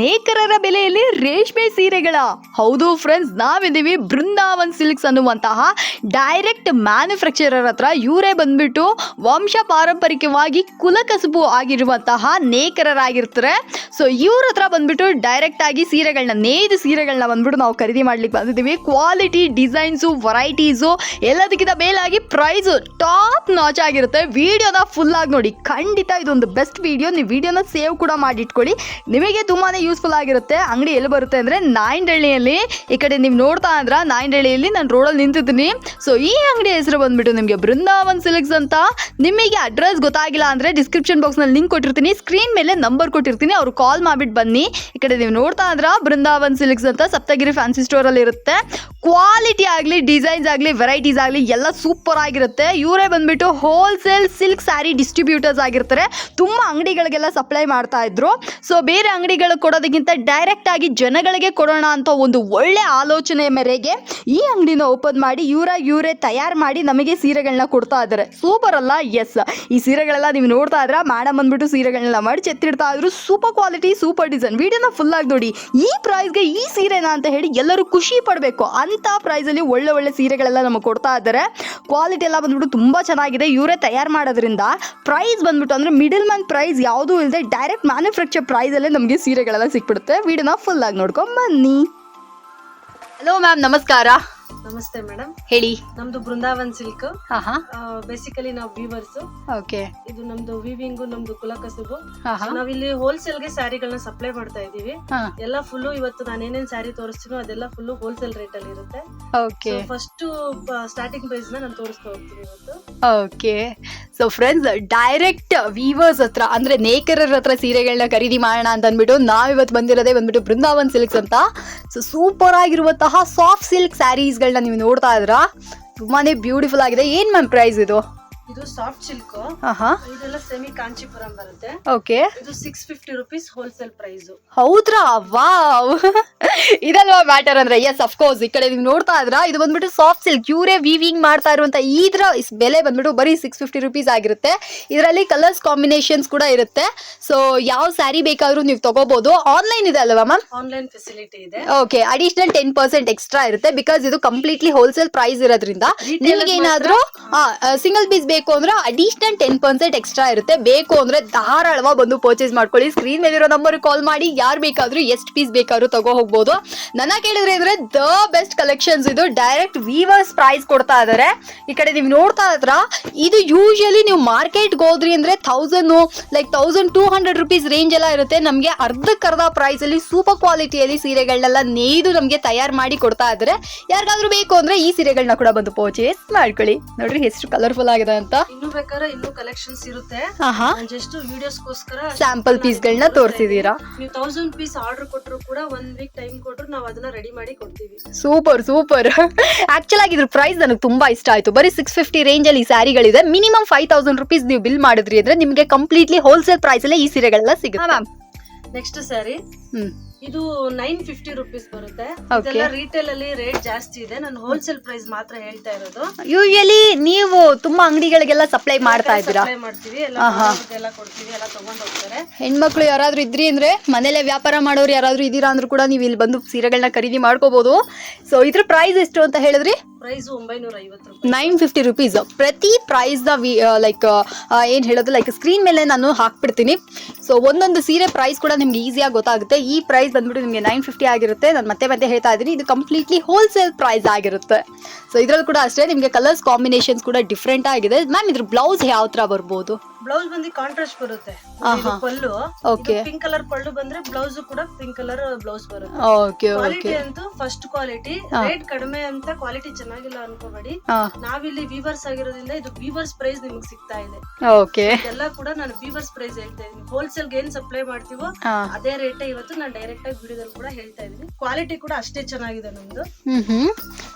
ನೇಕರರ ಬೆಲೆಯಲ್ಲಿ ರೇಷ್ಮೆ ಸೀರೆಗಳ. ಹೌದು ಫ್ರೆಂಡ್ಸ್ ನಾವಿದ್ದೀವಿ ಬೃಂದಾವನ್ ಸಿಲ್ಕ್ಸ್ ಅನ್ನುವಂತಹ ಡೈರೆಕ್ಟ್ ಮ್ಯಾನುಫ್ಯಾಕ್ಚರರ್ ಹತ್ರ ಇವರೇ ಬಂದ್ಬಿಟ್ಟು ವಂಶ ಪಾರಂಪರಿಕವಾಗಿ ಕುಲಕಸುಬು ಆಗಿರುವಂತಹ ನೇಕರರಾಗಿರ್ತಾರೆ. ಸೊ ಇವ್ರ ಹತ್ರ ಬಂದ್ಬಿಟ್ಟು ಡೈರೆಕ್ಟ್ ಆಗಿ ಸೀರೆಗಳನ್ನ ನೇಯ್ದ ಸೀರೆಗಳನ್ನ ಬಂದ್ಬಿಟ್ಟು ನಾವು ಖರೀದಿ ಮಾಡ್ಲಿಕ್ಕೆ ಬಂದಿದ್ದೀವಿ. ಕ್ವಾಲಿಟಿ ಡಿಸೈನ್ಸು ವೆರೈಟೀಸು ಎಲ್ಲದಕ್ಕಿಂತ ಮೇಲಾಗಿ ಪ್ರೈಸು ಟಾಪ್ ನಾಚ್ ಆಗಿರುತ್ತೆ. ವಿಡಿಯೋನ ಫುಲ್ ಆಗಿ ನೋಡಿ, ಖಂಡಿತ ಇದೊಂದು ಬೆಸ್ಟ್ ವಿಡಿಯೋ ನೀವು ವಿಡಿಯೋನ ಸೇವ್ ಕೂಡ ಮಾಡಿ ಇಟ್ಕೊಳ್ಳಿ ನಿಮಗೆ ತುಂಬಾ ಯೂಸ್ಫುಲ್ ಆಗಿರುತ್ತೆ. ಅಂಗಡಿ ಎಲ್ಲಿ ಬರುತ್ತೆ ಅಂದರೆ ನಾಯಿಂಡಳ್ಳಿಯಲ್ಲಿ ಈ ಕಡೆ ನೀವು ನೋಡ್ತಾ ಅಂದ್ರ ನಾಯಿಂಡಳ್ಳಿಯಲ್ಲಿ ನಾನು ರೋಡಲ್ಲಿ ನಿಂತಿದ್ದೀನಿ. ಸೊ ಈ ಅಂಗಡಿ ಹೆಸರು ಬಂದ್ಬಿಟ್ಟು ನಿಮಗೆ ಬೃಂದಾವನ್ ಸಿಲ್ಕ್ಸ್ ಅಂತ. ನಿಮಗೆ ಅಡ್ರೆಸ್ ಗೊತ್ತಾಗಿಲ್ಲ ಅಂದರೆ ಡಿಸ್ಕ್ರಿಪ್ಷನ್ ಬಾಕ್ಸ್ನಲ್ಲಿ ಲಿಂಕ್ ಕೊಟ್ಟಿರ್ತೀನಿ. ಸ್ಕ್ರೀನ್ ಮೇಲೆ ನಂಬರ್ ಕೊಟ್ಟಿರ್ತೀನಿ. ಅವ್ರು ಕಾಲ್ ಮಾಡಿಬಿಟ್ಟು ಬನ್ನಿ. ಈ ಕಡೆ ನೀವು ನೋಡ್ತಾ ಅಂದ್ರ ಬೃಂದಾವನ್ ಸಿಲ್ಕ್ಸ್ ಅಂತ ಸಪ್ತಗಿರಿ ಫ್ಯಾನ್ಸಿ ಸ್ಟೋರಲ್ಲಿ ಇರುತ್ತೆ. ಕ್ವಾಲಿಟಿ ಆಗಲಿ ಡಿಸೈನ್ಸ್ ಆಗಲಿ ವೆರೈಟೀಸ್ ಆಗಲಿ ಎಲ್ಲ ಸೂಪರ್ ಆಗಿರುತ್ತೆ. ಇವರೇ ಬಂದ್ಬಿಟ್ಟು ಹೋಲ್ಸೇಲ್ ಸಿಲ್ಕ್ ಸ್ಯಾರಿ ಡಿಸ್ಟ್ರಿಬ್ಯೂಟರ್ಸ್ ಆಗಿರ್ತಾರೆ. ತುಂಬ ಅಂಗಡಿಗಳಿಗೆಲ್ಲ ಸಪ್ಲೈ ಮಾಡ್ತಾ ಇದ್ರು. ಸೊ ಬೇರೆ ಅಂಗಡಿಗಳಿಗೆ ಕೊಡೋದಕ್ಕಿಂತ ಡೈರೆಕ್ಟ್ ಆಗಿ ಜನಗಳಿಗೆ ಕೊಡೋಣ ಅಂತ ಒಂದು ಒಳ್ಳೆ ಆಲೋಚನೆ ಮೇರೆಗೆ ಈ ಅಂಗಡಿನ ಓಪನ್ ಮಾಡಿ ಇವರ ಇವರೇ ತಯಾರು ಮಾಡಿ ನಮಗೆ ಸೀರೆಗಳನ್ನ ಕೊಡ್ತಾ ಇದ್ದಾರೆ ಸೂಪರ್ ಅಲ್ಲ? ಎಸ್ ಈ ಸೀರೆಗಳೆಲ್ಲ ನೀವು ನೋಡ್ತಾ ಇದ್ರ? ಮೇಡಮ್ ಬಂದ್ಬಿಟ್ಟು ಸೀರೆಗಳನ್ನೆಲ್ಲ ಮಾಡಿ ಚೆತ್ತಿಡ್ತಾ ಇದ್ರು. ಸೂಪರ್ ಕ್ವಾಲಿಟಿ ಸೂಪರ್ ಡಿಸೈನ್ ವಿಡಿಯೋನ ಫುಲ್ ಆಗಿ ನೋಡಿ. ಈ ಪ್ರೈಸ್ಗೆ ಈ ಸೀರೆನಾ ಅಂತ ಹೇಳಿ ಎಲ್ಲರೂ ಖುಷಿ ಪಡಬೇಕು. ಅಂತ ಪ್ರೈಸಲ್ಲಿ ಒಳ್ಳೆ ಒಳ್ಳೆ ಸೀರೆಗಳೆಲ್ಲ ನಮಗೆ ಕೊಡ್ತಾ ಇದ್ದಾರೆ ಕ್ವಾಲಿಟಿ ಎಲ್ಲ ಬಂದ್ಬಿಟ್ಟು ತುಂಬ ಚೆನ್ನಾಗಿದೆ. ಇವರೇ ತಯಾರು ಮಾಡೋದ್ರಿಂದ ಪ್ರೈಸ್ ಬಂದ್ಬಿಟ್ಟು ಅಂದರೆ ಮಿಡಲ್ ಮ್ಯಾನ್ ಪ್ರೈಸ್ ಯಾವುದೂ ಇಲ್ಲದೆ ಡೈರೆಕ್ಟ್ ಮ್ಯಾನುಫ್ಯಾಕ್ಚರ್ ಪ್ರೈಸಲ್ಲೇ ನಮಗೆ ಸೀರೆಗಳೆಲ್ಲ ಸಿಕ್ಬಿಡುತ್ತೆ. ವೀಡಿಯೋನ ಫುಲ್ ಆಗಿ ನೋಡ್ಕೊಂಬನ್ನಿ ಹಲೋ ಮ್ಯಾಮ್ ನಮಸ್ಕಾರ. ನಮಸ್ತೆ ಮೇಡಮ್. ಹೇಳಿ. ನಮ್ದು ಬೃಂದಾವನ್ ಸಿಲ್ಕ್. ಹಾ ಹಾ. ಬೇಸಿಕಲಿ ನಾವು ವೀವರ್ಸ್ ಓಕೆ. ಇದು ನಮ್ದು ವಿವಿಂಗ್ ನಮ್ದು ಕುಲಕಸುಬು ಹಾ ಹಾ. ನಾವಿಲ್ಲಿ ಹೋಲ್ಸೇಲ್ಗೆ ಸ್ಯಾರಿಗಳನ್ನ ಸಪ್ಲೈ ಮಾಡ್ತಾ ಇದೀವಿ ಹಾಂ. ಎಲ್ಲ ಫುಲ್ ಇವತ್ತು ನಾನು ಏನೇನ್ ಸ್ಯಾರಿ ತೋರಿಸ್ತೀನೋ ಅದೆಲ್ಲ ಫುಲ್ ಹೋಲ್ಸೇಲ್ ರೇಟ್ ಅಲ್ಲಿ ಇರುತ್ತೆ. ಓಕೆ. ಫಸ್ಟ್ ಸ್ಟಾರ್ಟಿಂಗ್ ಪ್ರೈಸ್ನ ನಾನು ತೋರಿಸ್ತಾ ಹೋಗ್ತೀನಿ ಇವತ್ತು. Okay. So friends direct weavers ಹತ್ರ ಅಂದ್ರೆ ನೇಕರರ ಹತ್ರ ಸೀರೆಗಳನ್ನ ಖರೀದಿ ಮಾಡೋಣ ಅಂತ ಅಂದ್ಬಿಟ್ಟು ನಾವಿವತ್ತು ಬಂದಿರೋದೇ ಬಂದ್ಬಿಟ್ಟು ಬೃಂದಾವನ್ ಸಿಲ್ಕ್ಸ್ ಅಂತ. ಸೊ ಸೂಪರ್ ಆಗಿರುವಂತಹ ಸಾಫ್ಟ್ ಸಿಲ್ಕ್ ಸ್ಯಾರೀಸ್ಗಳನ್ನ ನೀವು ನೋಡ್ತಾ ಇದ್ರ ತುಂಬಾನೇ ಬ್ಯೂಟಿಫುಲ್ ಆಗಿದೆ. ಏನ್ ಮ್ಯಾಮ್ ಪ್ರೈಸ್ ಇದು? ಇದು ಸಾಫ್ಟ್ ಸಿಲ್ಕ್ ಇದೆಲ್ಲ ಸೆಮಿ ಕಾಂಚಿಪುರಂ ಬರುತ್ತೆ. ಓಕೆ. ಇದು six fifty rupees wholesale price ಹೌದ್ರಾ? ವಾವ್. ಇದಲ್ವಾ ಮ್ಯಾಟರ್ ಅಂದ್ರೆ? ಎಸ್ ಅಫ್ಕೋರ್ಸ್ ಈ ಕಡೆ ನೀವು ನೋಡ್ತಾ ಇದ್ರ ಇದು ಬಂದ್ಬಿಟ್ಟು ಸಾಫ್ಟ್ ಸಿಲ್ಕ್ ಇವರೇ ವೀವಿಂಗ್ ಮಾಡ್ತಾ ಇರುವಂತ ಇದ್ರ ಬೆಲೆ ಬಂದ್ಬಿಟ್ಟು ಬರೀ ಸಿಕ್ಸ್ ಫಿಫ್ಟಿ ರುಪೀಸ್ ಆಗಿರುತ್ತೆ. ಇದರಲ್ಲಿ ಕಲರ್ಸ್ ಕಾಂಬಿನೇಷನ್ಸ್ ಕೂಡ ಇರುತ್ತೆ. ಸೊ ಯಾವ ಸ್ಯಾರಿ ಬೇಕಾದ್ರೂ ನೀವು ತಗೋಬಹುದು ಆನ್ಲೈನ್ ಇದೆ ಅಲ್ವಾ ಮ್ಯಾಮ್ ಆನ್ಲೈನ್ ಫೆಸಿಲಿಟಿ ಇದೆ. Okay additional ten percent extra ಇರುತ್ತೆ. ಬಿಕಾಸ್ ಇದು ಕಂಪ್ಲೀಟ್ಲಿ ಹೋಲ್ಸೇಲ್ ಪ್ರೈಸ್ ಇರೋದ್ರಿಂದ. ನಿಮ್ಗೆ ನಿಮಗೆ ಏನಾದ್ರೂ ಸಿಂಗಲ್ ಪೀಸ್ ಬೇಕು ಅಂದ್ರೆ ಅಡಿಷನಲ್ ಟೆನ್ ಪರ್ಸೆಂಟ್ ಎಕ್ಸ್ಟ್ರಾ ಇರುತ್ತೆ. ಬೇಕು ಅಂದ್ರೆ ಧಾರಾಳವಾಗಿ ಬಂದು ಪರ್ಚೇಸ್ ಮಾಡ್ಕೊಳ್ಳಿ. ಸ್ಕ್ರೀನ್ ಮೇಲಿರೋ ನಂಬರ್ ಕಾಲ್ ಮಾಡಿ. ಯಾರು ಬೇಕಾದ್ರೂ ಎಷ್ಟು ಪೀಸ್ ಬೇಕಾದ್ರೂ ತಗೋ ಹೋಗ್ಬೋದು. ನನ್ನ ಕೇಳಿದ್ರೆ ಅಂದ್ರೆ ದ ಬೆಸ್ಟ್ ಕಲೆಕ್ಷನ್ಸ್ ಇದು ಡೈರೆಕ್ಟ್ ವೀವರ್ಸ್ ಪ್ರೈಸ್ ಕೊಡ್ತಾ ಇದಾರೆ. ಈ ಕಡೆ ನೀವು ನೋಡ್ತಾ ಇದ್ರ? ಇದು ಯೂಶಲಿ ನೀವು ಮಾರ್ಕೆಟ್ ಹೋದ್ರಿ ಅಂದ್ರೆ thousand like thousand two hundred rupees range ಎಲ್ಲ ಇರುತ್ತೆ. ನಮಗೆ ಅರ್ಧಕ್ಕರ್ಧ ಪ್ರೈಸ್ ಅಲ್ಲಿ ಸೂಪರ್ ಕ್ವಾಲಿಟಿಯಲ್ಲಿ ಸೀರೆಗಳನ್ನೆಲ್ಲ ನೇಯ್ದು ನಮಗೆ ತಯಾರು ಮಾಡಿ ಕೊಡ್ತಾ ಇದ್ದಾರೆ ಯಾರಿಗಾದ್ರೂ ಬೇಕು ಅಂದ್ರೆ ಈ ಸೀರೆಗಳನ್ನ ಕೂಡ ಬಂದು ಪರ್ಚೇಸ್ ಮಾಡ್ಕೊಳ್ಳಿ. ನೋಡ್ರಿ ಎಷ್ಟು ಕಲರ್ಫುಲ್ ಆಗಿದೆ ಅಂತ. ಇನ್ನು ಬೇಕಾದ್ರೆ ಇನ್ನು ಕಲೆಕ್ಷನ್ಸ್ ಇರುತ್ತೆ. ಆಹಾ. ಜಸ್ಟ್ ವಿಡಿಯೋಸ್ಗೋಸ್ಕರ ಸ್ಯಾಂಪಲ್ ಪೀಸ್ ಗಳನ್ನ ತೋರಿಸಿದೀರಾ? ನೀವು ತೌಸಂಡ್ ಪೀಸ್ ಆರ್ಡರ್ ಕೊಟ್ಟರು ಕೂಡ ಒನ್ ವೀಕ್ ಟೈಮ್ ಕೊಟ್ಟರು ನಾವು ಅದನ್ನ ರೆಡಿ ಮಾಡಿ ಕೊಡ್ತೀವಿ. ಸೂಪರ್ ಸೂಪರ್ ಆಕ್ಚುಲ್ ಆಗಿ ಇದ್ರ ಪ್ರೈಸ್ ನನಗೆ ತುಂಬಾ ಇಷ್ಟ ಆಯ್ತು. ಬರೀ ಸಿಕ್ಸ್ ಫಿಫ್ಟಿ ರೇಂಜ್ ಅಲ್ಲಿ ಈ ಸ್ಯಾರಿಗಳಿದೆ. ಮಿನಿಮಮ್ ಫೈವ್ ತೌಸಂಡ್ ರುಪೀಸ್ ನೀವು ಬಿಲ್ ಮಾಡಿದ್ರಿ ಅಂದ್ರೆ ನಿಮಗೆ ಕಂಪ್ಲೀಟ್ಲಿ ಹೋಲ್ಸೇಲ್ ಪ್ರೈಸ್ ಅಲ್ಲೇ ಈ ಸೀರೆಗಳೆಲ್ಲ ಸಿಗುತ್ತೆ. Ma'am next sari hmm. ಇದು ನೈನ್ ಫಿಫ್ಟಿ ರುಪೀಸ್ ಬರುತ್ತೆ. ಇದೆಲ್ಲ ರಿಟೇಲ್ ಅಲ್ಲಿ ರೇಟ್ ಜಾಸ್ತಿ ಇದೆ. ನಾನು ಹೋಲ್ಸೇಲ್ ಪ್ರೈಸ್ ಮಾತ್ರ ಹೇಳ್ತಾ ಇರೋದು. ಯೂಶಲಿ ನೀವು ತುಂಬಾ ಅಂಗಡಿಗಳಿಗೆಲ್ಲ ಸಪ್ಲೈ ಮಾಡ್ತಾ ಇದ್ದೀರಾ? ಸಪ್ಲೈ ಮಾಡ್ತೀವಿ. ಎಲ್ಲ. ಎಲ್ಲ ಕೊಡ್ತೀವಿ. ಎಲ್ಲ ತಗೊಂಡ್ ಹೋಗ್ತಾರೆ. ಹೆಣ್ಮಕ್ಳು ಯಾರಾದ್ರೂ ಇದ್ರಿ ಅಂದ್ರೆ ಮನೇಲೆ ವ್ಯಾಪಾರ ಮಾಡೋರು ಯಾರಾದ್ರೂ ಇದ್ದೀರಾ ಅಂದ್ರೂ ಕೂಡ ನೀವು ಇಲ್ಲಿ ಬಂದು ಸೀರೆಗಳನ್ನ ಖರೀದಿ ಮಾಡ್ಕೋಬಹುದು ಸೊ ಇದ್ರ ಪ್ರೈಸ್ ಎಷ್ಟು ಅಂತ ಹೇಳಿದ್ರಿ? ಪ್ರೈಸ್ ಒಂಬೈನೂರ ಐವತ್ತು ನೈನ್ ಫಿಫ್ಟಿ ರುಪೀಸ್. ಪ್ರತಿ ಪ್ರೈಸ್ ವಿ ಲೈಕ್ ಏನ್ ಹೇಳೋದು? ಲೈಕ್ ಸ್ಕ್ರೀನ್ ಮೇಲೆ ನಾನು ಹಾಕ್ಬಿಡ್ತೀನಿ. ಸೊ ಒಂದೊಂದು ಸೀರೆ ಪ್ರೈಸ್ ಕೂಡ ನಿಮ್ಗೆ ಈಸಿಯಾಗಿ ಗೊತ್ತಾಗುತ್ತೆ. ಈ ಪ್ರೈಸ್ ಬಂದ್ಬಿಟ್ಟು ನಿಮಗೆ ನೈನ್ ಫಿಫ್ಟಿ ಆಗಿರುತ್ತೆ. ನಾನು ಮತ್ತೆ ಮತ್ತೆ ಹೇಳ್ತಾ ಇದ್ದೀನಿ. ಇದು ಕಂಪ್ಲೀಟ್ಲಿ ಹೋಲ್ಸೇಲ್ ಪ್ರೈಸ್ ಆಗಿರುತ್ತೆ. ಸೊ ಇದ್ರಲ್ಲಿ ಕೂಡ ಅಷ್ಟೇ ನಿಮಗೆ ಕಲರ್ಸ್ ಕಾಂಬಿನೇಷನ್ಸ್ ಕೂಡ ಡಿಫ್ರೆಂಟ್ ಆಗಿದೆ. ಮ್ಯಾಮ್ ಇದ್ರ ಬ್ಲೌಸ್ ಯಾವ ಥರ ಬರ್ಬೋದು? ಬ್ಲೌಸ್ ಬಂದು ಕಾಂಟ್ರಾಸ್ಟ್ ಬರುತ್ತೆ. ಇದು pallu Okay. Pink colour pallu ಬಂದ್ರೆ ಬ್ಲೌಸ್ ಕೂಡ ಪಿಂಕ್ ಕಲರ್ ಬ್ಲೌಸ್ ಬರುತ್ತೆ. ಓಕೆ ಕ್ವಾಲಿಟಿ ಓಕೆ ಅಂತೂ ಫಸ್ಟ್ ಕ್ವಾಲಿಟಿ ರೇಟ್ ಕಡಿಮೆ ಅಂತ ಕ್ವಾಲಿಟಿ ಚೆನ್ನಾಗಿಲ್ಲ ಅನ್ಕೋಬೇಡಿ. ನಾವಿಲ್ಲಿ ವೀವರ್ಸ್ ಆಗಿರೋದ್ರಿಂದ ಇದು ವೀವರ್ಸ್ ಪ್ರೈಸ್ ನಿಮ್ಗೆ ಸಿಗ್ತಾ ಇದೆ. ಓಕೆ ಎಲ್ಲ ಕೂಡ ನಾನು ವೀವರ್ಸ್ ಪ್ರೈಸ್ ಹೇಳ್ತಾ ಇದೀನಿ. ಹೋಲ್ಸೇಲ್ ಏನ್ ಸಪ್ಲೈ ಮಾಡ್ತೀವೋ ಅದೇ ರೇಟ್ ಇವತ್ತು ನಾನು ಡೈರೆಕ್ಟ್ ಆಗಿ ವಿಡಿಯೋದಲ್ಲಿ ಕೂಡ ಹೇಳ್ತಾ ಇದೀನಿ. ಕ್ವಾಲಿಟಿ ಕೂಡ ಅಷ್ಟೇ ಚೆನ್ನಾಗಿದೆ ನಮ್ದು. ಹ್ಮ್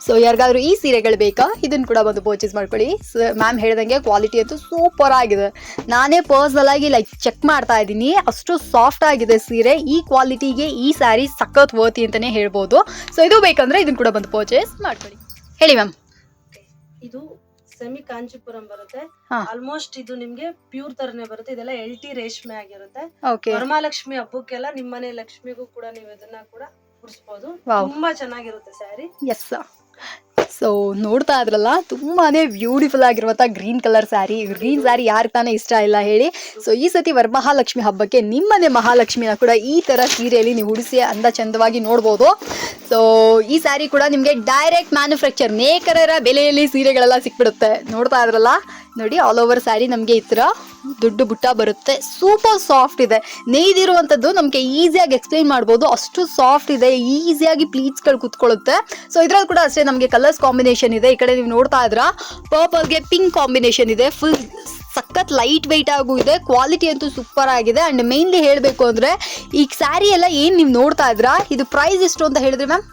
ಸೊ ಯಾರಿಗಾದ್ರೂ ಈ ಸೀರೆಗಳು ಬೇಕಾ ಇದನ್ನ ಕೂಡ ಬಂದು ಪರ್ಚೇಸ್ ಮಾಡ್ಕೊಳ್ಳಿ. ಮ್ಯಾಮ್ ಹೇಳ್ದಂಗೆ ಕ್ವಾಲಿಟಿ ಅಂತೂ ಸೂಪರ್ ಆಗಿದೆ. ನಾನೇ ಪರ್ಸನಲ್ ಆಗಿ ಲೈಕ್ ಚೆಕ್ ಮಾಡ್ತಾ ಇದ್ದೀನಿ. ಅಷ್ಟು ಸಾಫ್ಟ್ ಆಗಿದೆ ಸೀರೆ. ಈ ಕ್ವಾಲಿಟಿಗೆ ಈ ಸ್ಯಾರಿ ಸಖತ್ ವರ್ತಿ ಅಂತಾನೆ ಹೇಳ್ಬೋದು. ಸೊ ಇದು ಬೇಕಂದ್ರೆ ಇದನ್ನ ಕೂಡ ಬಂದು ಪರ್ಚೇಸ್ ಮಾಡ್ಕೊಳ್ಳಿ. ಹೇಳಿ ಮ್ಯಾಮ್ ಇದು ಸೆಮಿ ಕಾಂಚಿಪುರಂ ಬರುತ್ತೆ. ಆಲ್ಮೋಸ್ಟ್ ಇದು ನಿಮ್ಗೆ ಪ್ಯೂರ್ ತರನೇ ಬರುತ್ತೆ. ಇದೆಲ್ಲ ಎಲ್ ಟಿ ರೇಷ್ಮೆ ಆಗಿರುತ್ತೆ. ವರಮಹಾಲಕ್ಷ್ಮಿ ಹಬ್ಬಕ್ಕೆಲ್ಲ ನಿಮ್ಮನೆ ಲಕ್ಷ್ಮಿಗೂ ಕೂಡ ನೀವು ಇದನ್ನ ಕೂಡ ತುಂಬಾ ಚೆನ್ನಾಗಿರುತ್ತೆ ಸ್ಯಾರಿ ಎಸ್ ಸೊ ನೋಡ್ತಾ ಇದ್ರಲ್ಲ, ತುಂಬಾನೇ ಬ್ಯೂಟಿಫುಲ್ ಆಗಿರುವಂಥ green colour sari green sari ಯಾರು ತಾನೇ ಇಷ್ಟ ಇಲ್ಲ ಹೇಳಿ. ಸೊ ಈ ಸತಿ ವರಮಹಾಲಕ್ಷ್ಮಿ ಹಬ್ಬಕ್ಕೆ ನಿಮ್ಮನೆ ಮಹಾಲಕ್ಷ್ಮಿನ ಕೂಡ ಈ ಥರ ಸೀರೆಯಲ್ಲಿ ನೀವು ಉಡಿಸಿ ಅಂದ ಚಂದವಾಗಿ ನೋಡ್ಬೋದು. ಸೊ ಈ ಸ್ಯಾರಿ ಕೂಡ ನಿಮಗೆ ಡೈರೆಕ್ಟ್ ಮ್ಯಾನುಫ್ಯಾಕ್ಚರ್ ನೇಕರರ ಬೆಲೆಯಲ್ಲಿ ಸೀರೆಗಳೆಲ್ಲ ಸಿಕ್ಬಿಡುತ್ತೆ. ನೋಡ್ತಾ ಇದ್ರಲ್ಲ? ನೋಡಿ ಆಲ್ ಓವರ್ ಸ್ಯಾರಿ ನಮಗೆ ಈ ಥರ ದುಡ್ಡು ಬುಟ್ಟ ಬರುತ್ತೆ. ಸೂಪರ್ ಸಾಫ್ಟ್ ಇದೆ. ನೇಯ್ದಿರುವಂಥದ್ದು ನಮಗೆ ಈಸಿಯಾಗಿ ಎಕ್ಸ್ಪ್ಲೈನ್ ಮಾಡ್ಬೋದು. ಅಷ್ಟು ಸಾಫ್ಟ್ ಇದೆ, ಈಸಿಯಾಗಿ ಪ್ಲೀಟ್ಸ್ಗಳು ಕುತ್ಕೊಳ್ಳುತ್ತೆ. ಸೊ ಇದ್ರಲ್ಲಿ ಕೂಡ ಅಷ್ಟೇ ನಮಗೆ ಕಲರ್ಸ್ ಕಾಂಬಿನೇಷನ್ ಇದೆ. ಈ ಕಡೆ ನೀವು ನೋಡ್ತಾ ಇದ್ರ ಪರ್ಪಲ್ಗೆ ಪಿಂಕ್ ಕಾಂಬಿನೇಷನ್ ಇದೆ. ಫುಲ್ ಸಖತ್ ಲೈಟ್ ವೆಯ್ಟ್ ಆಗೂ ಇದೆ. ಕ್ವಾಲಿಟಿ ಅಂತೂ ಸೂಪರ್ ಆಗಿದೆ. ಅಂಡ್ ಮೇನ್ಲಿ ಹೇಳಬೇಕು ಅಂದ್ರೆ, ಈ ಸ್ಯಾರಿ ಎಲ್ಲ ಏನು ನೀವು ನೋಡ್ತಾ ಇದ್ರಾ ಇದು ಪ್ರೈಸ್ ಎಷ್ಟು ಅಂತ ಹೇಳಿದ್ರೆ ಮ್ಯಾಮ್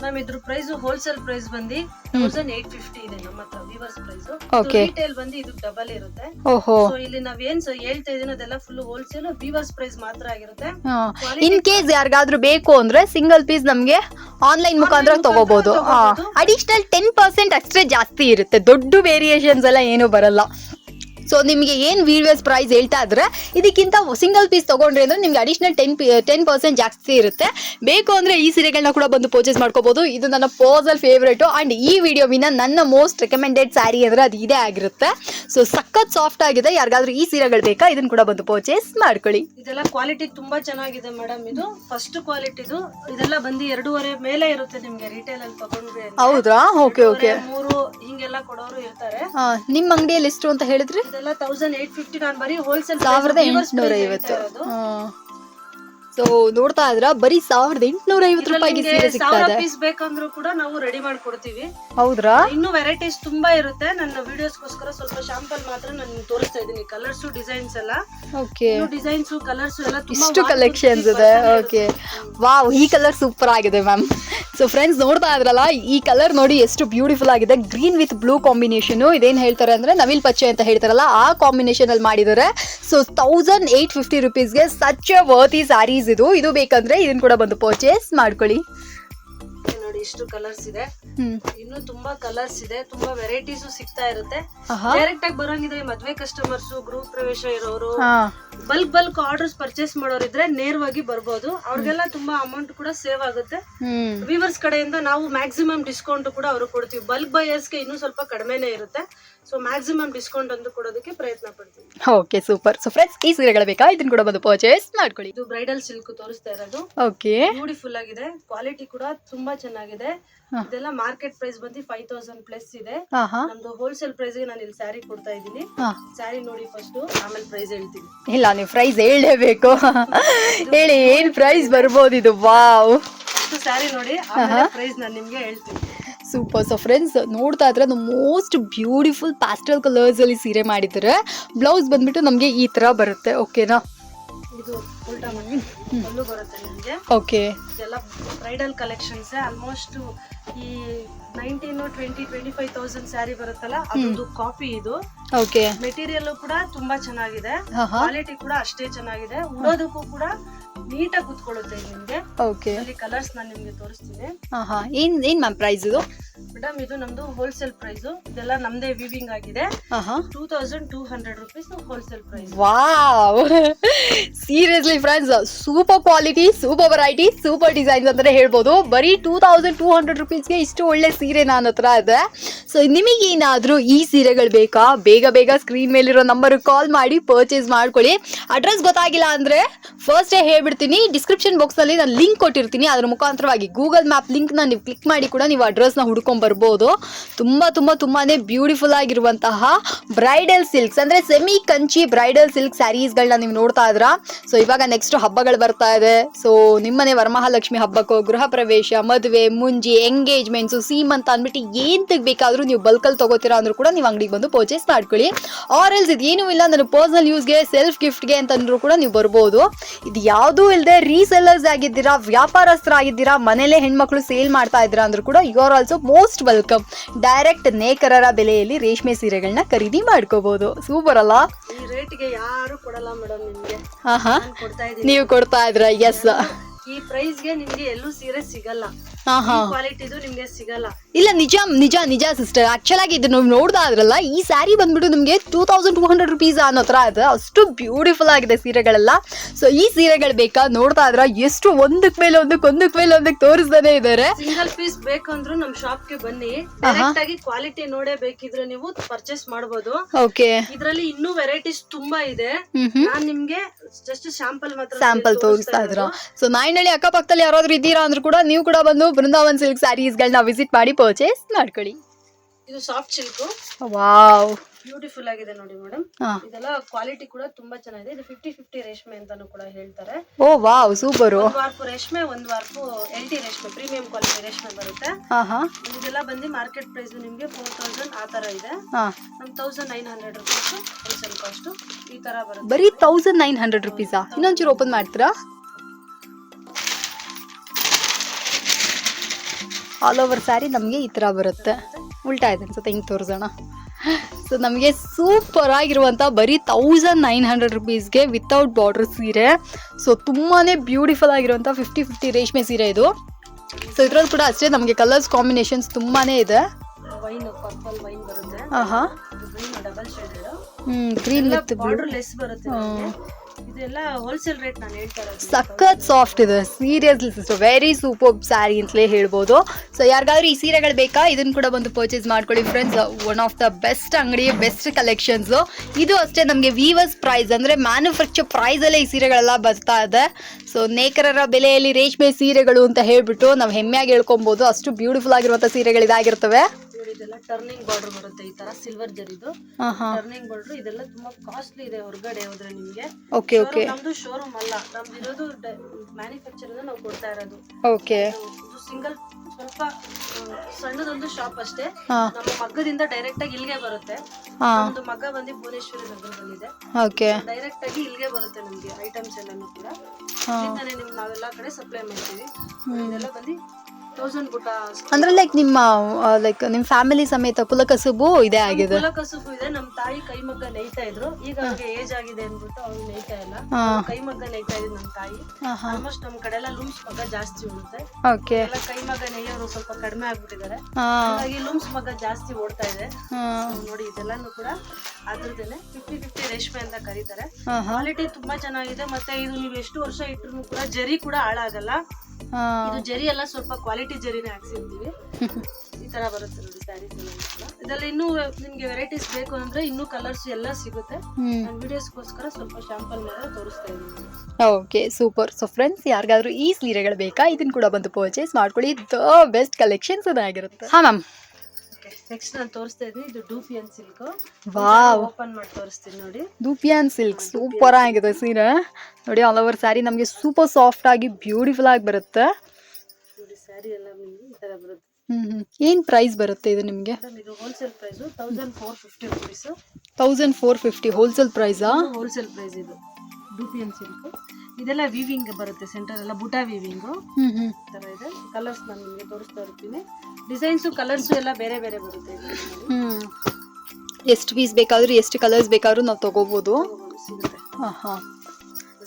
ಮ್ಯಾಮ್ ಇದ್ರ ಪ್ರೈಸ್ ಹೋಲ್ಸೇಲ್ ಪ್ರೈಸ್ ಬಂದು ತೌಸಂಡ್ ಏಟ್ ಫಿಫ್ಟಿ ಇದೆ ನಮ್ಮ ಹತ್ರ ವಿವರ್ಸ್ ಪ್ರೈಸ್ Okay. ರಿಟೇಲ್ ಬಂದು ಇದು ಡಬಲ್ ಇರುತ್ತೆ. ಓಹೋ. ಸೊ ಇಲ್ಲಿ ನಾವ್ ಏನ್ ಸ- ಹೇಳ್ತಾ ಇದೀನಿ ಅದೆಲ್ಲ ಫುಲ್ ಹೋಲ್ಸೇಲ್ ವಿವರ್ಸ್ ಪ್ರೈಸ್ ಮಾತ್ರ ಆಗಿರುತ್ತೆ. ಇನ್ ಕೇಸ್ ಯಾರಿಗಾದ್ರೂ ಬೇಕು ಅಂದ್ರೆ ಸಿಂಗಲ್ ಪೀಸ್ ನಮ್ಗೆ ಆನ್ಲೈನ್ ಮುಖಾಂತರ ಮುಖಾಂತರ ತಗೋಬಹುದು ತಗೋಬೋದು. ಅಡಿಷನಲ್ ಟೆನ್ ಪರ್ಸೆಂಟ್ ಅಷ್ಟೇ ಜಾಸ್ತಿ ಇರುತ್ತೆ. ದೊಡ್ಡ ವೇರಿಯೇಷನ್ಸ್ ಎಲ್ಲ ಏನು ಬರಲ್ಲ. ಸೊ ನಿಮಗೆ ಏನು ವೀಡಿಯೋಸ್ ಪ್ರೈಸ್ ಹೇಳ್ತಾ ಇದ್ರೆ ಇದಕ್ಕಿಂತ ಸಿಂಗಲ್ ಪೀಸ್ ತೊಗೊಂಡ್ರೆ ಅಂದ್ರೆ ನಿಮ್ಗೆ ಅಡಿಷನಲ್ ಟೆನ್ ಟೆನ್ ಪರ್ಸೆಂಟ್ ಜಾಸ್ತಿ ಇರುತ್ತೆ. ಬೇಕು ಅಂದರೆ ಈ ಸೀರೆಗಳನ್ನ ಕೂಡ ಬಂದು ಪರ್ಚೇಸ್ ಮಾಡ್ಕೋಬೋದು. ಇದು ನನ್ನ ಪೋಸಲ್ ಫೇವ್ರೇಟು ಆ್ಯಂಡ್ ಈ ವಿಡಿಯೋವಿನ ನನ್ನ ಮೋಸ್ಟ್ ರೆಕಮೆಂಡೆಡ್ ಸ್ಯಾರಿ ಅಂದರೆ ಅದು ಇದೇ ಆಗಿರುತ್ತೆ. ಸೊ ಸಖತ್ ಸಾಫ್ಟ್ ಆಗಿದೆ. ಯಾರಿಗಾದ್ರೂ ಈ ಸೀರೆಗಳು ಬೇಕಾ ಇದನ್ನು ಕೂಡ ಬಂದು ಪರ್ಚೇಸ್ ಮಾಡ್ಕೊಳ್ಳಿ. ಇದೆಲ್ಲ ಕ್ವಾಲಿಟಿ ತುಂಬಾ ಚೆನ್ನಾಗಿದೆ ಮೇಡಮ್ ಇದು ಫಸ್ಟ್ ಕ್ವಾಲಿಟಿದು ಇದೆಲ್ಲ ಬಂದು ಎರಡೂವರೆ ಮೇಲೆ ಇರುತ್ತೆ ನಿಮಗೆ ರಿಟೇಲ್ ಅಲ್ಲಿ ತಗೊಂಡ್ರೆ. ಹೌದ್ರಾ ಓಕೆ ಓಕೆ ಮೂರು ಹಿಂಗೆಲ್ಲ ಕೊಡೋರು ಇರ್ತಾರೆ. ನಿಮ್ಮ ಅಂಗಡಿಯಲ್ಲಿ ಎಷ್ಟು ಅಂತ ಹೇಳಿದ್ರಿ? ಇದೆಲ್ಲ ತೌಸಂಡ್ ಏಟ್ ಫಿಫ್ಟಿ ನಾನು ಬರೀ ಹೋಲ್ಸೇಲ್ ಸಾವಿರದ ಎಂಟುನೂರ ಐವತ್ತು ಸೊ ನೋಡ್ತಾ ಇದ್ರ ಬರೀ ಸಾವಿರದ ಎಂಟುನೂರ ಐವತ್ತು ರೂಪಾಯಿಗೆ ಸೀರೆ ಸಿಗ್ತಾ ಸಾವಿರ ಇದೆ. ಪೀಸ್ ಬೇಕಂದ್ರೂ ಕೂಡ ನಾವು ರೆಡಿ ಮಾಡ್ಕೊಡ್ತೀವಿ. ಹೌದ್ರಾ? ಇನ್ನು ವೆರೈಟೀಸ್ ತುಂಬಾ ಇರುತ್ತೆ. ನನ್ನ ವಿಡಿಯೋಸ್ಗೋಸ್ಕರ ಸ್ವಲ್ಪ ಶಾಂಪಲ್ ಮಾತ್ರ ನಾನು ತೋರಿಸ್ತಾ ಇದ್ದೀನಿ. ಕಲರ್ಸ್ ಡಿಸೈನ್ಸ್ ಎಲ್ಲ. ಓಕೆ ಡಿಸೈನ್ಸ್ ಕಲರ್ಸ್ ಎಲ್ಲ ಇಷ್ಟು ಕಲೆಕ್ಷನ್ಸ್ ಇದೆ. ಓಕೆ. ವಾವ್ ಈ ಕಲರ್ ಸೂಪರ್ ಆಗಿದೆ ಮ್ಯಾಮ್ ಸೊ ಫ್ರೆಂಡ್ಸ್ ನೋಡ್ತಾ ಇದ್ರಲ್ಲ ಈ ಕಲರ್ ನೋಡಿ ಎಷ್ಟು ಬ್ಯೂಟಿಫುಲ್ ಆಗಿದೆ. ಗ್ರೀನ್ ವಿತ್ ಬ್ಲೂ ಕಾಂಬಿನೇಷನ್ ಇದೇನು ಹೇಳ್ತಾರೆ ಅಂದ್ರೆ ನವಿಲ್ ಪಚ್ಚೆ ಅಂತ ಹೇಳ್ತಾರಲ್ಲ ಆ ಕಾಂಬಿನೇಷನ್ ಅಲ್ಲಿ ಮಾಡಿದರೆ ಸೊ ತೌಸಂಡ್ ಏಟ್ ಫಿಫ್ಟಿ ರುಪೀಸ್ಗೆ ಸಚ್ ವರ್ತಿ ಸ್ಯಾರೀಸ್ ಇದು. ಇದು ಬೇಕಂದ್ರೆ ಇದನ್ನ ಕೂಡ ಬಂದು ಪರ್ಚೇಸ್ ಮಾಡ್ಕೊಳ್ಳಿ. ನೋಡಿ ಇಷ್ಟು ಕಲರ್ಸ್ ಇದೆ ಇನ್ನು ತುಂಬಾ ಕಲರ್ಸ್ ಇದೆ. ತುಂಬಾ ವೆರೈಟೀಸ್ ಸಿಗ್ತಾ ಇರುತ್ತೆ. ಡೈರೆಕ್ಟ್ ಆಗಿ ಬರೋಂಗಿದ್ರೆ ಮದ್ವೆ ಕಸ್ಟಮರ್ಸ್ ಗ್ರೂಪ್ ಪ್ರವೇಶ ಇರೋರು ಬಲ್ಕ್ ಬಲ್ಕ್ ಆರ್ಡರ್ಸ್ ಪರ್ಚೇಸ್ ಮಾಡೋರಿದ್ರೆ ನೇರವಾಗಿ ಬರ್ಬೋದು. ಅವ್ರಿಗೆಲ್ಲ ತುಂಬಾ ಅಮೌಂಟ್ ಕೂಡ ಸೇವ್ ಆಗುತ್ತೆ. ವಿವರ್ಸ್ ಕಡೆಯಿಂದ ನಾವು ಮ್ಯಾಕ್ಸಿಮಮ್ ಡಿಸ್ಕೌಂಟ್ ಕೂಡ ಅವ್ರು ಕೊಡ್ತೀವಿ. ಬಲ್ಕ್ ಬಯರ್ಸ್ಗೆ ಇನ್ನೂ ಸ್ವಲ್ಪ ಕಡಿಮೆನೇ ಇರುತ್ತೆ. ಸೊ ಮ್ಯಾಕ್ಸಿಮಮ್ ಡಿಸ್ಕೌಂಟ್ ಅಂತ ಕೊಡೋದಕ್ಕೆ ಪ್ರಯತ್ನ ಪಡ್ತೀವಿ. ಓಕೆ ಸೂಪರ್ ಸೊ ಫ್ರೆಂಡ್ಸ್ ಈ ಸೀರೆಗಳು ಬೇಕಾ? ಇದನ್ನ ಕೂಡ ಬಂದು ಪರ್ಚೇಸ್ ಮಾಡ್ಕೊಳ್ಳಿ. ಇದು ಬ್ರೈಡಲ್ ಸಿಲ್ಕ್ ತೋರಿಸ್ತಾ ಇರೋದು. ಓಕೆ ಬ್ಯೂಟಿಫುಲ್ ಆಗಿದೆ. ಕ್ವಾಲಿಟಿ ಕೂಡ ತುಂಬಾ ಚೆನ್ನಾಗಿದೆ. ಹಾ. ಇದೆಲ್ಲ ಮಾರ್ಕೆಟ್ ಪ್ರೈಸ್ ಬಂದು ಫೈವ್ ತೌಸಂಡ್ ಪ್ಲಸ್ ಇದೆ. ನಮ್ದು ಹೋಲ್ಸೇಲ್ ಪ್ರೈಸ್ಗೆ ನಾನು ಇಲ್ಲಿ ಸ್ಯಾರಿ ಕೊಡ್ತಾ ಇದ್ದೀನಿ. ಸ್ಯಾರಿ ನೋಡಿ ಫಸ್ಟ್ ಆಮೇಲೆ ಪ್ರೈಸ್ ಹೇಳ್ತೀನಿ. ಇಲ್ಲ ನೀವು ಪ್ರೈಸ್ ಹೇಳಲೇಬೇಕು. ಹೇಳಿ ಏನ್ ಪ್ರೈಸ್ ಬರ್ಬೋದು ಇದು? ವಾವ್. ಸ್ಯಾರಿ ನೋಡಿ ಪ್ರೈಸ್ ನಾನು ನಿಮ್ಗೆ ಹೇಳ್ತೀನಿ. ಸೂಪರ್ ಸೊ ಫ್ರೆಂಡ್ಸ್ ನೋಡ್ತಾ ಇದ್ರೆ ಮೋಸ್ಟ್ ಬ್ಯೂಟಿಫುಲ್ ಪ್ಯಾಸ್ಟಲ್ ಕಲರ್ಸ್ ಅಲ್ಲಿ ಸೀರೆ ಮಾಡಿದ್ರೆ ಬ್ಲೌಸ್ ಬಂದ್ಬಿಟ್ಟು ನಮಗೆ ಈ ತರ ಬರುತ್ತೆ ಓಕೆನಾ ಇದು ಉಲ್ಟಾ ಮಾಡಿ ಬರುತ್ತೆ ನಿಮಗೆ. ಓಕೆ ಇದೆಲ್ಲ ಬ್ರೈಡಲ್ ಕಲೆಕ್ಷನ್ಸ್ ಆಲ್ಮೋಸ್ಟ್ ಈ nineteen twenty twenty five thousand sari ಬರುತ್ತಲ್ಲ ಅದೊಂದು ಕಾಪಿ ಇದು. ಓಕೆ ಮೆಟೀರಿಯಲ್ ಕೂಡ ತುಂಬಾ ಚೆನ್ನಾಗಿದೆ. ಕ್ವಾಲಿಟಿ ಕೂಡ ಅಷ್ಟೇ ಚೆನ್ನಾಗಿದೆ. ಉಡೋದಕ್ಕೂ ಕೂಡ ನೀಟಾಗಿ ಕುತ್ಕೊಳ್ಳುತ್ತೆ ನಿಮ್ಗೆ. ಓಕೆ ಅಲ್ಲಿ ಕಲರ್ಸ್ ನಾನು ನಿಮ್ಗೆ ತೋರಿಸ್ತೀನಿ. ಏನ್ ಏನ್ ಮ್ಯಾಮ್ ಪ್ರೈಸ್ ಇದು? ಮೇಡಮ್ ಇದು ನಮ್ದು ಹೋಲ್ಸೇಲ್ ಪ್ರೈಸ್ ಇದೆಲ್ಲ ನಮ್ದೇ ವಿವಿಂಗ್ ಆಗಿದೆ. Two thousand two hundred rupees wholesale price wow seriously friends super quality super variety super designs ಅಂತಾನೆ ಹೇಳ್ಬೋದು. ಬರೀ ಟೂ ತೌಸಂಡ್ ಟೂ ಹಂಡ್ರೆಡ್ ರುಪೀಸ್ಗೆ ಇಷ್ಟು ಒಳ್ಳೆ ಸೀರೆ ನನ್ನ ಹತ್ರ ಇದೆ. ಸೊ ನಿಮಗೇನಾದರೂ ಈ ಸೀರೆಗಳು ಬೇಕಾ? ಬೇಗ ಬೇಗ ಸ್ಕ್ರೀನ್ ಮೇಲಿರೋ ನಂಬರ್ ಕಾಲ್ ಮಾಡಿ ಪರ್ಚೇಸ್ ಮಾಡ್ಕೊಳ್ಳಿ. ಅಡ್ರೆಸ್ ಗೊತ್ತಾಗಿಲ್ಲ ಅಂದರೆ ಫಸ್ಟೇ ಹೇಳ್ಬಿಡ್ತೀನಿ. ಡಿಸ್ಕ್ರಿಪ್ಷನ್ ಬಾಕ್ಸಲ್ಲಿ ನಾನು ಲಿಂಕ್ ಕೊಟ್ಟಿರ್ತೀನಿ. ಅದರ ಮುಖಾಂತರವಾಗಿ ಗೂಗಲ್ ಮ್ಯಾಪ್ ಲಿಂಕ್ನ ನೀವು ಕ್ಲಿಕ್ ಮಾಡಿ ಕೂಡ ನೀವು ಅಡ್ರೆಸ್ನ ಹುಡ್ಕೊಂಡ್ ಬರ್ಬೋದು. ತುಂಬ ತುಂಬ ತುಂಬಾ ಬ್ಯೂಟಿಫುಲ್ ಆಗಿರುವಂತಹ ಬ್ರೈಡಲ್ ಸಿಲ್ಕ್ಸ್ ಅಂದರೆ ಸೆಮಿ ಕಂಚಿ ಬ್ರೈಡಲ್ ಸಿಲ್ಕ್ ಸ್ಯಾರೀಸ್ಗಳನ್ನ ನೀವು ನೋಡ್ತಾ ಇದ್ರ ಸೊ ಇವಾಗ ನೆಕ್ಸ್ಟ್ ಹಬ್ಬಗಳು ಬರ್ತಾ ಇದೆ. ಸೊ ನಿಮ್ಮನೆ ವರಮಹಾಲಕ್ಷ್ಮಿ ಹಬ್ಬಕ್ಕೋ ಗೃಹ ಪ್ರವೇಶ ಮದುವೆ ಮುಂಜಿ ಎಂಗೇಜ್ಮೆಂಟ್ಸು ಸೀಮಂತ ಅಂದ್ಬಿಟ್ಟು ಏನ್ ಬೇಕಾದರೂ ನೀವು ಬಲ್ಕಲ್ಲಿ ತಗೋತೀರಾ ಅಂದ್ರೂ ಕೂಡ ನೀವು ಅಂಗಡಿಗೆ ಬಂದು ಪರ್ಚೇಸ್ ಮಾಡ್ಕೊಳ್ಳಿ. ಆರ್ ಎಲ್ಸ್ ಇದೇನೂ ಇಲ್ಲ ನನ್ನ ಪರ್ಸನಲ್ ಯೂಸ್ಗೆ ಸೆಲ್ಫ್ ಗಿಫ್ಟ್ಗೆ ಅಂತಂದ್ರೂ ಕೂಡ ನೀವು ಬರ್ಬೋದು. ಇದು ಯಾವುದೂ ಇಲ್ಲದೆ ರೀಸೆಲ್ಲರ್ಸ್ ಆಗಿದ್ದೀರಾ ವ್ಯಾಪಾರಸ್ಥರಾಗಿದ್ದೀರಾ ಮನೇಲೆ ಹೆಣ್ಮಕ್ಳು ಸೇಲ್ ಮಾಡ್ತಾ ಇದ್ದೀರಾ ಅಂದ್ರೂ ಕೂಡ you are also most welcome direct ನೇಕರರ ಬೆಲೆಯಲ್ಲಿ ರೇಷ್ಮೆ ಸೀರೆಗಳನ್ನ ಖರೀದಿ ಮಾಡ್ಕೋಬಹುದು ಸೂಪರ್ ಅಲ್ಲ? ಯಾರು ಕೊಡಲ್ಲ ಮೇಡಮ್ ನಿಮ್ಗೆ. ಹಾ ಹಾ ನಾನು ನೀವು ಕೊಡ್ತಾ ಇದ್ರ ಎಸ್ ಈ ಪ್ರೈಸ್ಗೆ ನಿಮ್ಗೆ ಎಲ್ಲೂ ಸೀರೆ ಸಿಗಲ್ಲ. ಕ್ವಾಲಿಟಿದು ನಿಮ್ಗೆ ಸಿಗಲ್ಲ. ಇಲ್ಲ ನಿಜ ನಿಜ ನಿಜ ಸಿಸ್ಟರ್ ಆಕ್ಚುಲ್ ಆಗಿ ಇದು ನೀವು ನೋಡ್ತಾ ಇದ್ರಲ್ಲ ಈ ಸ್ಯಾರಿ ಬಂದ್ಬಿಟ್ಟು ನಿಮಗೆ two thousand two hundred rupees ಅನ್ನೋ ತರ ಅದು ಅಷ್ಟು ಬ್ಯೂಟಿಫುಲ್ ಆಗಿದೆ ಸೀರೆಗಳೆಲ್ಲ. ಸೊ ಈ ಸೀರೆಗಳು ಬೇಕಾ? ನೋಡ್ತಾ ಇದ್ರ? ಎಷ್ಟು ಒಂದಕ್ಕೆ ಮೇಲೆ ಒಂದಕ್ಕೆ ಒಂದಕ್ಕೆ ಮೇಲೆ ಒಂದಕ್ಕೆ ತೋರಿಸ್ತಾನೆ ಇದ್ದಾರೆ ಸಿಂಗಲ್ ಪೀಸ್ ಬೇಕಂದ್ರು ನಮ್ ಶಾಪ್ಗೆ ಬನ್ನಿ. ಡೈರೆಕ್ಟ್ ಆಗಿ ಕ್ವಾಲಿಟಿ ನೋಡೇ ಬೇಕಿದ್ರೆ ನೀವು ಪರ್ಚೇಸ್ ಮಾಡಬಹುದು ಓಕೆ. ಇದ್ರಲ್ಲಿ ಇನ್ನೂ ವೆರೈಟೀಸ್ ತುಂಬಾ ಇದೆ. ನಾನ್ ನಿಮ್ಗೆ ಜಸ್ಟ್ ಸ್ಯಾಂಪಲ್ ಮಾತ್ರ ಸ್ಯಾಂಪಲ್ ತೋರಿಸ್ತಾ ಇದ್ರು. ಸೊ ನಾಯಿನಳ್ಳಿ ಅಕ್ಕಪಕ್ಕದಲ್ಲಿ ಯಾರಾದ್ರೂ ಇದ್ದೀರಾ ಅಂದ್ರೂ ಕೂಡ ನೀವು ಕೂಡ ಬಂದು ಬೃಂದಾವನ್ ಸಿಲ್ಕ್ ಸ್ಯಾರೀಸ್ ಗಳನ್ನ ವಿಸಿಟ್ ಮಾಡಿ ಪರ್ಚೇಸ್ ಮಾಡ್ಕೊಳ್ಳಿ. ಇದು ಸಾಫ್ಟ್ ಸಿಲ್ಕ್. ವಾವ್. ಬ್ಯೂಟಿಫುಲ್ ಆಗಿದೆ ನೋಡಿ ಮೇಡಮ್. ಇದೆಲ್ಲ ಕ್ವಾಲಿಟಿ ಕೂಡ ತುಂಬಾ ಚೆನ್ನಾಗಿದೆ. ಇದು ಫಿಫ್ಟಿ ಫಿಫ್ಟಿ ರೇಷ್ಮೆ ಅಂತಾನು ಕೂಡ ಹೇಳ್ತಾರೆ. ಓ ವಾವ್ ಸೂಪರ್ ಒಂದ್ ವಾರ್ಪು ರೇಷ್ಮೆ ಒಂದ್ ವಾರ್ಪು ಎಲ್ ಟಿ ರೇಷ್ಮೆ ಪ್ರೀಮಿಯಂ ಕ್ವಾಲಿಟಿ ರೇಷ್ಮೆ ಬರುತ್ತೆ. ಇದೆಲ್ಲ ಬಂದು ಮಾರ್ಕೆಟ್ ಪ್ರೈಸ್ ನಿಮ್ಗೆ ಫೋರ್ ತೌಸಂಡ್ ಆ ತರ ಇದೆ. ನಮ್ thousand nine hundred rupees wholesale cost ಈ ತರ ಬರುತ್ತೆ. ಬರೀ ತೌಸಂಡ್ ನೈನ್ ಹಂಡ್ರೆಡ್ ರುಪೀಸಾ ಇನ್ನೊಂಚೂರು ಓಪನ್ ಮಾಡ್ತೀರಾ? ಆಲ್ ಓವರ್ ಸ್ಯಾರಿ ನಮಗೆ ಈ ಥರ ಬರುತ್ತೆ. ಉಲ್ಟಾ ಇದೆ ಅನ್ಸುತ್ತೆ ಹಿಂಗೆ ತೋರಿಸೋಣ. ಸೊ ನಮಗೆ ಸೂಪರ್ ಆಗಿರುವಂಥ ಬರೀ ತೌಸಂಡ್ ನೈನ್ ಹಂಡ್ರೆಡ್ ರುಪೀಸ್ಗೆ ವಿತೌಟ್ ಬಾರ್ಡರ್ ಸೀರೆ. ಸೊ ತುಂಬಾ ಬ್ಯೂಟಿಫುಲ್ ಆಗಿರುವಂಥ ಫಿಫ್ಟಿ ಫಿಫ್ಟಿ ರೇಷ್ಮೆ ಸೀರೆ ಇದು. ಸೊ ಇದ್ರಲ್ಲಿ ಕೂಡ ಅಷ್ಟೇ ನಮಗೆ ಕಲರ್ಸ್ ಕಾಂಬಿನೇಷನ್ಸ್ ತುಂಬಾ ಇದೆ. ವೈನ್ ಪರ್ಪಲ್ ವೈನ್ ಬರುತ್ತೆ. ಹಾಂ ಹಾಂ ಗ್ರೀನ್ ಡಬಲ್ ಶೇಡೆಡ್ ಹ್ಞೂ ಗ್ರೀನ್ ವಿತ್ ಬಾರ್ಡರ್ ಲೆಸ್ ಬರುತ್ತೆ. ಸಖತ್ ಸಾಫ್ಟ್ ಇದೆ. Seriously sister very super sari ಅಂತಲೇ ಹೇಳ್ಬೋದು. ಸೊ ಯಾರಿಗಾದ್ರೂ ಈ ಸೀರೆಗಳು ಬೇಕಾ? ಇದನ್ನು ಕೂಡ ಬಂದು ಪರ್ಚೇಸ್ ಮಾಡ್ಕೊಳ್ಳಿ friends one of the best ಅಂಗಡಿ ಬೆಸ್ಟ್ ಕಲೆಕ್ಷನ್ಸು ಇದು ಅಷ್ಟೇ ನಮಗೆ ವೀವರ್ಸ್ ಪ್ರೈಸ್ ಅಂದರೆ ಮ್ಯಾನುಫ್ಯಾಕ್ಚರ್ ಪ್ರೈಸಲ್ಲೇ ಈ ಸೀರೆಗಳೆಲ್ಲ ಬರ್ತಾ ಇದೆ. ಸೊ ನೇಕರರ ಬೆಲೆಯಲ್ಲಿ ರೇಷ್ಮೆ ಸೀರೆಗಳು ಅಂತ ಹೇಳ್ಬಿಟ್ಟು ನಾವು ಹೆಮ್ಮೆಯಾಗಿ ಹೇಳ್ಕೊಬೋದು. ಅಷ್ಟು ಬ್ಯೂಟಿಫುಲ್ ಆಗಿರುವಂಥ ಸೀರೆಗಳು ಇದಾಗಿರ್ತವೆ ಇದೆಲ್ಲ ಟರ್ನಿಂಗ್ ಬಾರ್ಡರ್ ಬರುತ್ತೆ ಈ ತರ ಸಿಲ್ವರ್ ಜರಿದು. ಟರ್ನಿಂಗ್ ಬಾರ್ಡರ್ ಇದೆಲ್ಲ ತುಂಬಾ ಕಾಸ್ಟ್ಲಿ ಇದೆ ಹೊರಗಡೆ ಹೋದ್ರೆ ನಿಮ್ಗೆ. ಓಕೆ ನಮ್ದು ಶೋರೂಮ್ ಅಲ್ಲ ನಮ್ದು ಇರೋದು ಮ್ಯಾನುಫ್ಯಾಕ್ಚರ್ ನಾವು ಕೊಡ್ತಾ ಇರೋದು. ಓಕೆ ಸಿಂಗಲ್ ಸ್ವಲ್ಪ ಸಣ್ಣದೊಂದು ಶಾಪ್ ಅಷ್ಟೇ. ನಮ್ಮ ಮಗ್ಗದಿಂದ ಡೈರೆಕ್ಟ್ ಆಗಿ ಇಲ್ಲಿಗೆ ಬರುತ್ತೆ. ಒಂದು ನಮ್ದು ಮಗ್ಗ ಬಂದು ಭುವನೇಶ್ವರಿ ನಗರದಲ್ಲಿದೆ. ಓಕೆ ಡೈರೆಕ್ಟ್ ಆಗಿ ಇಲ್ಲಿಗೆ ಬರುತ್ತೆ ನಮ್ಗೆ ಐಟಮ್ಸ್ ಎಲ್ಲಾನು ಕೂಡ. ಇಲ್ಲಿಂದಾನೆ ನಿಮ್ ನಾವೆಲ್ಲ ಕಡೆ ಸಪ್ಲೈ ಮಾಡ್ತೀವಿ. ಇದೆಲ್ಲ ಬಂದು ತೌಸಂಡ್ ಅಂದ್ರೆ ಲೈಕ್ ನಿಮ್ಮ ಲೈಕ್ ನಿಮ್ ಫ್ಯಾಮಿಲಿ ಸಮೇತ ಕುಲಕಸುಬು ಇದೇ ಆಗಿದೆ. ಕುಲಕಸುಬು ಇದೆ ನಮ್ ತಾಯಿ ಕೈಮಗ್ಗ ನೇಯ್ತಾ ಇದ್ರು. ಈಗ ಅವ್ರಿಗೆ ಏಜ್ ಆಗಿದೆ ಅಂದ್ಬಿಟ್ಟು ಅವ್ರು ನೇಯ್ತಾ ಇಲ್ಲ. ಹಾ. ಕೈಮಗ್ಗ ನೇಯ್ತಾ ಇದ್ರು ನಮ್ ತಾಯಿ. ಆಲ್ಮೋಸ್ಟ್ ನಮ್ ಕಡೆ ಎಲ್ಲ ಲೂಮ್ಸ್ ಮಗ್ಗ ಜಾಸ್ತಿ ಉಳುತ್ತೆ. ಓಕೆ ಎಲ್ಲ ಕೈಮಗ್ಗ ನೇಯೋರು ಸ್ವಲ್ಪ ಕಡಿಮೆ ಆಗ್ಬಿಟ್ಟಿದ್ದಾರೆ. ಹಾಗಾಗಿ ಲೂಮ್ಸ್ ಮಗ್ಗ ಜಾಸ್ತಿ ಓಡ್ತಾ ಇದೆ. ನೋಡಿ ಇದೆಲ್ಲಾನು ಕೂಡ ಅದ್ರದ್ದೇನೆ. ಫಿಫ್ಟಿ ಫಿಫ್ಟಿ ರೇಷ್ಮೆ ಅಂತ ಕರೀತಾರೆ. ಕ್ವಾಲಿಟಿ ತುಂಬಾ ಚೆನ್ನಾಗಿದೆ. ಮತ್ತೆ ಇದು ನೀವು ಎಷ್ಟು ವರ್ಷ ಇಟ್ರು ಕೂಡ ಜರಿ ಕೂಡ ಹಾಳಾಗಲ್ಲ. ಇದು ಜರಿ ಎಲ್ಲ ಸ್ವಲ್ಪ ಕ್ವಾಲಿಟಿ ಜರಿನೇ ಹಾಕ್ಸಿರ್ತೀವಿ. ಈ ತರ ಬರುತ್ತೆ ನೋಡಿ ಸ್ಯಾರೀಸ್ ಎಲ್ಲ ಇದ್ರಲ್ಲಿ ಇನ್ನೂ ನಿಮ್ಗೆ ವೆರೈಟೀಸ್ ಬೇಕು ಅಂದ್ರೆ ಇನ್ನೂ ಕಲರ್ಸ್ ಎಲ್ಲ ಸಿಗುತ್ತೆ. ವಿಡಿಯೋಸ್ಗೋಸ್ಕರ ಸ್ವಲ್ಪ ಶಾಂಪಲ್ ಮಾತ್ರ ತೋರಿಸ್ತಾ ಇದ್ದೀನಿ. ಓಕೆ ಸೂಪರ್ ಸೊ ಫ್ರೆಂಡ್ಸ್ ಯಾರಿಗಾದ್ರೂ ಈ ಸೀರೆಗಳು ಬೇಕಾ? ಇದನ್ನ ಕೂಡ ಬಂದು ಪರ್ಚೇಸ್ ಮಾಡ್ಕೊಳ್ಳಿ. ದ ಬೆಸ್ಟ್ ಕಲೆಕ್ಷನ್ಸ್ ಅದಾಗಿರುತ್ತೆ ಹಾ ಮ್ಯಾಮ್ ನೆಕ್ಸ್ಟ್ ನಾನು ತೋರಿಸ್ತಾ ಇದ್ದೀನಿ. ಇದು ಡೂಪಿಯನ್ ಸಿಲ್ಕ್ ವಾವ್ ಓಪನ್ ಮಾಡಿ ತೋರಿಸ್ತೀನಿ ನೋಡಿ. ದೂಪಿಯಾನ್ ಸಿಲ್ಕ್ ಸೂಪರ್ ಆಗಿದೆ ಸೀರೆ. ನೋಡಿ ಆಲ್ ಓವರ್ ಸ್ಯಾರಿ ನಮಗೆ ಸೂಪರ್ ಸಾಫ್ಟ್ ಆಗಿ ಬ್ಯೂಟಿಫುಲ್ ಆಗಿ ಬರುತ್ತೆ. ನೋಡಿ ಸ್ಯಾರಿ ಎಲ್ಲ ಈ ತರ ಬರುತ್ತೆ. ಏನು ಪ್ರೈಸ್ ಬರುತ್ತೆ ಇದು ನಿಮಗೆ? ಇದು wholesale price thousand four fifty rupees thousand four fifty wholesale ಪ್ರೈಸಾ wholesale price ಇದು. ಡೂಪಿಯನ್ ಸಿಲ್ಕ್ ಇದೆಲ್ಲ ವಿವಿಂಗ್ ಬರುತ್ತೆ ಸೆಂಟರ್ ಎಲ್ಲ ಬುಟಾ ವಿವಿಂಗ್ ಥರ ಇದೆ. ಕಲರ್ಸ್ ನಾನು ನಿಮಗೆ ತೋರಿಸ್ತಾ ಇರ್ತೀನಿ. ಡಿಸೈನ್ಸು ಕಲರ್ಸು ಎಲ್ಲ ಬೇರೆ ಬೇರೆ ಬರುತ್ತೆ. ಎಷ್ಟು ಪೀಸ್ ಬೇಕಾದ್ರೂ ಎಷ್ಟು ಕಲರ್ಸ್ ಬೇಕಾದ್ರೂ ನಾವು ತಗೋಬೋದು. ಸಿಗುತ್ತೆ. ಹಾಂ ಹಾಂ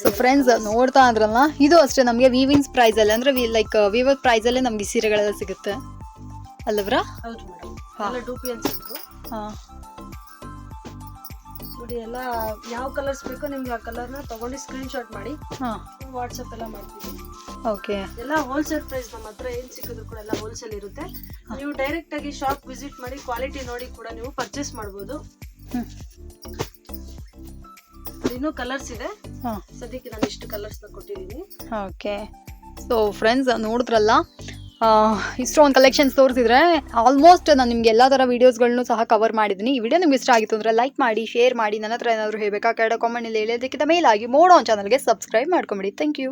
ಸೊ ಫ್ರೆಂಡ್ಸ್ ನೋಡ್ತಾ ಅಂದ್ರಲ್ಲ ಇದು ಅಷ್ಟೇ ನಮಗೆ ವಿವಿಂಗ್ಸ್ ಪ್ರೈಸಲ್ಲಿ ಅಂದರೆ ವಿ ಲೈಕ್ ವಿವರ್ ಪ್ರೈಸಲ್ಲೇ ನಮಗೆ ಸೀರೆಗಳೆಲ್ಲ ಸಿಗುತ್ತೆ. ಅಲ್ಲವ್ರಾ? ಹೌದು ಮೇಡಮ್ ಹಾ. ಎಲ್ಲ ಯಾವ ಕಲರ್ಸ್ ಬೇಕೋ ನಿಮ್ಗೆ ಆ ಕಲರ್ನ ತಗೊಂಡು ಸ್ಕ್ರೀನ್ ಶಾಟ್ ಮಾಡಿ ಹಾಂ. ವಾಟ್ಸಪ್ ಎಲ್ಲ ಮಾಡ್ತೀವಿ. ಓಕೆ ಎಲ್ಲ ಹೋಲ್ಸೇಲ್ ಪ್ರೈಸ್ ನಮ್ಮ ಹತ್ರ ಏನ್ ಸಿಕ್ಕಿದ್ರು ಕೂಡ ಎಲ್ಲ ಹೋಲ್ಸೇಲ್ ಇರುತ್ತೆ. ನೀವು ಡೈರೆಕ್ಟ್ ಆಗಿ ಶಾಪ್ ವಿಸಿಟ್ ಮಾಡಿ ಕ್ವಾಲಿಟಿ ನೋಡಿ ಕೂಡ ನೀವು ಪರ್ಚೇಸ್ ಮಾಡ್ಬೋದು. ಇನ್ನೂ ಕಲರ್ಸ್ ಇದೆ. ಹಾಂ. ಸದ್ಯಕ್ಕೆ ನಾನು ಇಷ್ಟು ಕಲರ್ಸ್ನ ಕೊಟ್ಟಿದ್ದೀನಿ. ಓಕೆ ಸೊ ಫ್ರೆಂಡ್ಸ್ ನೋಡಿದ್ರಲ್ಲ? ಇಷ್ಟೊಂದು ಕಲೆಕ್ಷನ್ಸ್ ತೋರಿಸಿದ್ರೆ ಆಲ್ಮೋಸ್ಟ್ ನಾನು ನಿಮಗೆ ಎಲ್ಲ ಥರ ವೀಡಿಯೋಸ್ಗಳನ್ನು ಸಹ ಕವರ್ ಮಾಡಿದ್ದೀನಿ ಈ ವಿಡಿಯೋ ನಿಮ್ಗೆ ಇಷ್ಟ ಆಗಿತ್ತು ಅಂದರೆ ಲೈಕ್ ಮಾಡಿ ಶೇರ್ ಮಾಡಿ ನನ್ನ ಹತ್ರ ಏನಾದರೂ ಹೇಳಬೇಕಾ ಕೆಳ ಕಾಮೆಂಟಲ್ಲಿ ಹೇಳೋದಕ್ಕಿಂತ ಮೇಲಾಗಿ ಮೋಡೋ ಚಾನಲ್ಗೆ ಸಬ್ಸ್ಕ್ರೈಬ್ ಮಾಡ್ಕೊಂಬಿಡಿ. Thank you